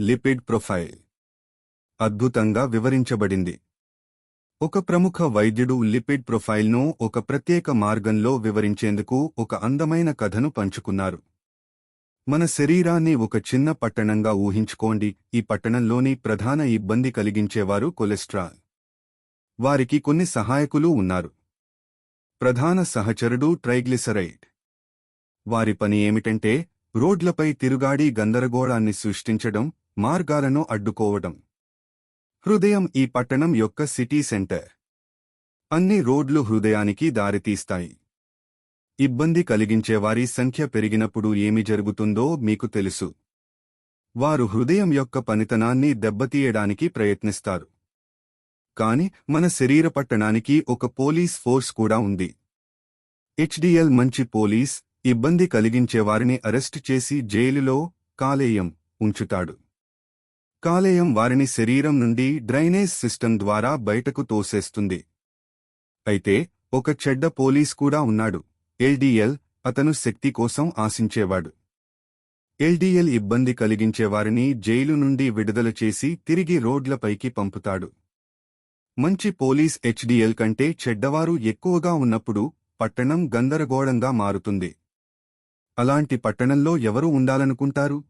Lipid profile. అద్భుతంగా వివరించబడింది. ఒక ప్రముఖ వైద్యుడు లిపిడ్ ప్రొఫైల్ను ఒక ప్రత్యేక మార్గంలో వివరించేందుకు ఒక అందమైన కథను పంచుకున్నారు. మన శరీరాన్ని ఒక చిన్న పట్టణంగా ఊహించుకోండి. ఈ పట్టణంలోని ప్రధాన ఇబ్బంది కలిగించేవారు కొలెస్ట్రాల్. వారికి కొన్ని సహాయకులు ఉన్నారు. ప్రధాన సహచరుడు ట్రైగ్లిసరైడ్. వారి పని ఏమిటంటే రోడ్లపై తిరుగాడి గందరగోళాన్ని సృష్టించడం మార్గాలను అడ్డుకోవడం. హృదయం ఈ పట్టణం యొక్క సిటీ సెంటర్. అన్ని రోడ్లు హృదయానికి దారితీస్తాయి. ఇబ్బంది కలిగించేవారి సంఖ్య పెరిగినప్పుడు ఏమి జరుగుతుందో మీకు తెలుసు. వారు హృదయం యొక్క పనితనాన్ని దెబ్బతీయడానికి ప్రయత్నిస్తారు. కాని మన శరీర పట్టణానికి ఒక పోలీస్ ఫోర్స్ కూడా ఉంది. హెచ్డిఎల్ మంచి పోలీస్ ఇబ్బంది కలిగించేవారిని అరెస్టు చేసి జైలులో కాలేయం ఉంచుతాడు. కాలేయం వారిని శరీరం నుండి డ్రైనేజ్ సిస్టమ్ ద్వారా బయటకు తోసేస్తుంది. అయితే ఒక చెడ్డ పోలీస్ కూడా ఉన్నాడు. ఎల్డిఎల్ అతను శక్తి కోసం ఆశించేవాడు. ఎల్డిఎల్ ఇబ్బంది కలిగించేవారిని జైలు నుండి విడుదల చేసి తిరిగి రోడ్లపైకి పంపుతాడు. మంచి పోలీస్ హెచ్డిఎల్ కంటే చెడ్డవారు ఎక్కువగా ఉన్నప్పుడు పట్టణం గందరగోళంగా మారుతుంది. అలాంటి పట్టణంలో ఎవరు ఉండాలనుకుంటారు?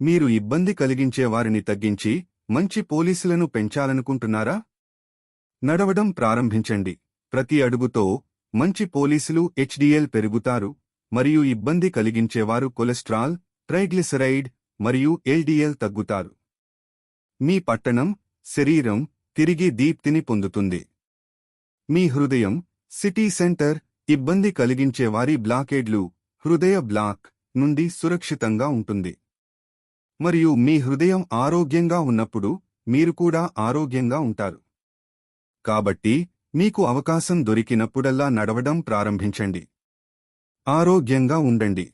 మీరు ఇబ్బంది కలిగించే వారిని తగ్గించి మంచి పోలీసులను పెంచాలనుకుంటున్నారా? నడవడం ప్రారంభించండి. ప్రతి అడుగుతో మంచి పోలీసులు హెచ్డిఎల్ పెరుగుతారు మరియు ఇబ్బంది కలిగించేవారు కొలెస్ట్రాల్ ట్రైగ్లిసరైడ్ మరియు ఎల్డిఎల్ తగ్గుతారు. మీ పట్టణం శరీరం తిరిగి దీప్తిని పొందుతుంది. మీ హృదయం సిటీ సెంటర్ ఇబ్బంది కలిగించేవారి బ్లాకేడ్లు హృదయ బ్లాక్ నుండి సురక్షితంగా ఉంటుంది. మరియు మీ హృదయం ఆరోగ్యంగా ఉన్నప్పుడు మీరు కూడా ఆరోగ్యంగా ఉంటారు. కాబట్టి మీకు అవకాశం దొరికినప్పుడల్లా నడవడం ప్రారంభించండి. ఆరోగ్యంగా ఉండండి.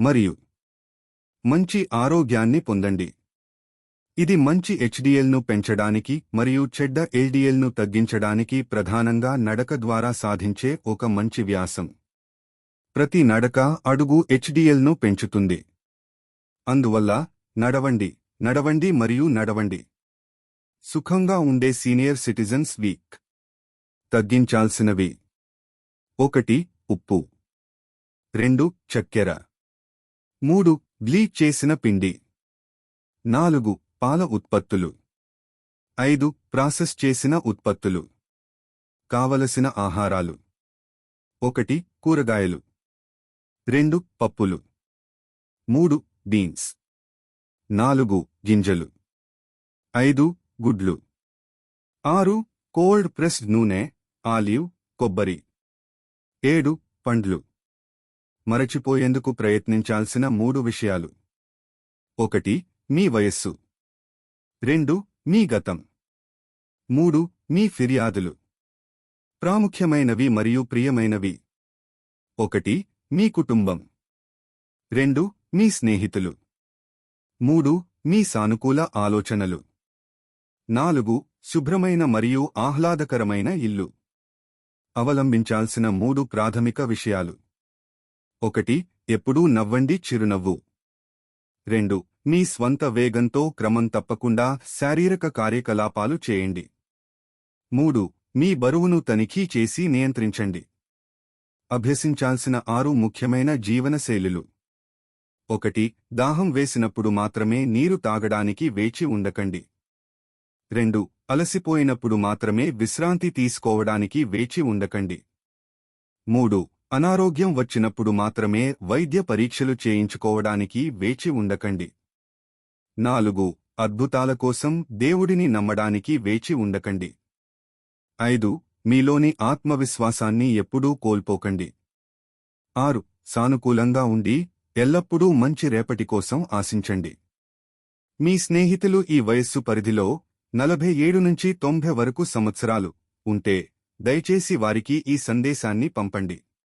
మరియు మంచి ఆరోగ్యాన్ని పొందండి. ఇది మంచి హెచ్డిఎల్ను పెంచడానికి మరియు చెడ్డ ఎల్డిఎల్ను తగ్గించడానికి ప్రధానంగా నడక ద్వారా సాధించే ఒక మంచి వ్యాసం. ప్రతి నడక అడుగు హెచ్డిఎల్ను పెంచుతుంది. అందువల్ల నడవండి నడవండి మరియు నడవండి. సుఖంగా ఉండే సీనియర్ సిటిజన్స్ వీక్. తగ్గించాల్సినవి. ఒకటి ఉప్పు. రెండు చక్కెర. మూడు బ్లీచ్ చేసిన పిండి. నాలుగు పాల ఉత్పత్తులు. ఐదు ప్రాసెస్ చేసిన ఉత్పత్తులు. కావలసిన ఆహారాలు. ఒకటి కూరగాయలు. రెండు పప్పులు. మూడు బీన్స్. నాలుగు గింజలు. ఐదు గుడ్లు. ఆరు కోల్డ్ ప్రెస్డ్ నూనె ఆలివ్ కొబ్బరి. ఏడు పండ్లు. మరచిపోయేందుకు ప్రయత్నించాల్సిన మూడు విషయాలు. ఒకటి మీ వయస్సు. రెండు మీ గతం. మూడు మీ ఫిర్యాదులు. ప్రాముఖ్యమైనవి మరియు ప్రియమైనవి. ఒకటి మీ కుటుంబం. రెండు మీ స్నేహితులు. మూడు మీ సానుకూల ఆలోచనలు. నాలుగు శుభ్రమైన మరియు ఆహ్లాదకరమైన ఇల్లు. అవలంబించాల్సిన మూడు ప్రాథమిక విషయాలు. ఒకటి ఎప్పుడూ నవ్వండి చిరునవ్వు. రెండు మీ స్వంత వేగంతో క్రమం తప్పకుండా శారీరక కార్యకలాపాలు చేయండి. మూడు మీ బరువును తనిఖీ చేసి నియంత్రించండి. అభ్యసించాల్సిన ఆరు ముఖ్యమైన జీవనశైలులు. ఒకటి దాహం వేసినప్పుడు మాత్రమే నీరు తాగడానికి వేచి ఉండకండి. రెండు అలసిపోయినప్పుడు మాత్రమే విశ్రాంతి తీసుకోవడానికి వేచి ఉండకండి. మూడు అనారోగ్యం వచ్చినప్పుడు మాత్రమే వైద్య పరీక్షలు చేయించుకోవడానికి వేచి ఉండకండి. నాలుగు అద్భుతాల కోసం దేవుడిని నమ్మడానికి వేచి ఉండకండి. ఐదు మీలోని ఆత్మవిశ్వాసాన్ని ఎప్పుడూ కోల్పోకండి. ఆరు సానుకూలంగా ఉండి ఎల్లప్పుడూ మంచి రేపటి కోసం ఆశించండి. మీ స్నేహితులు ఈ వయస్సు పరిధిలో నలభై ఏడు నుంచి తొంభై వరకు సంవత్సరాలు ఉంటే దయచేసి వారికి ఈ సందేశాన్ని పంపండి.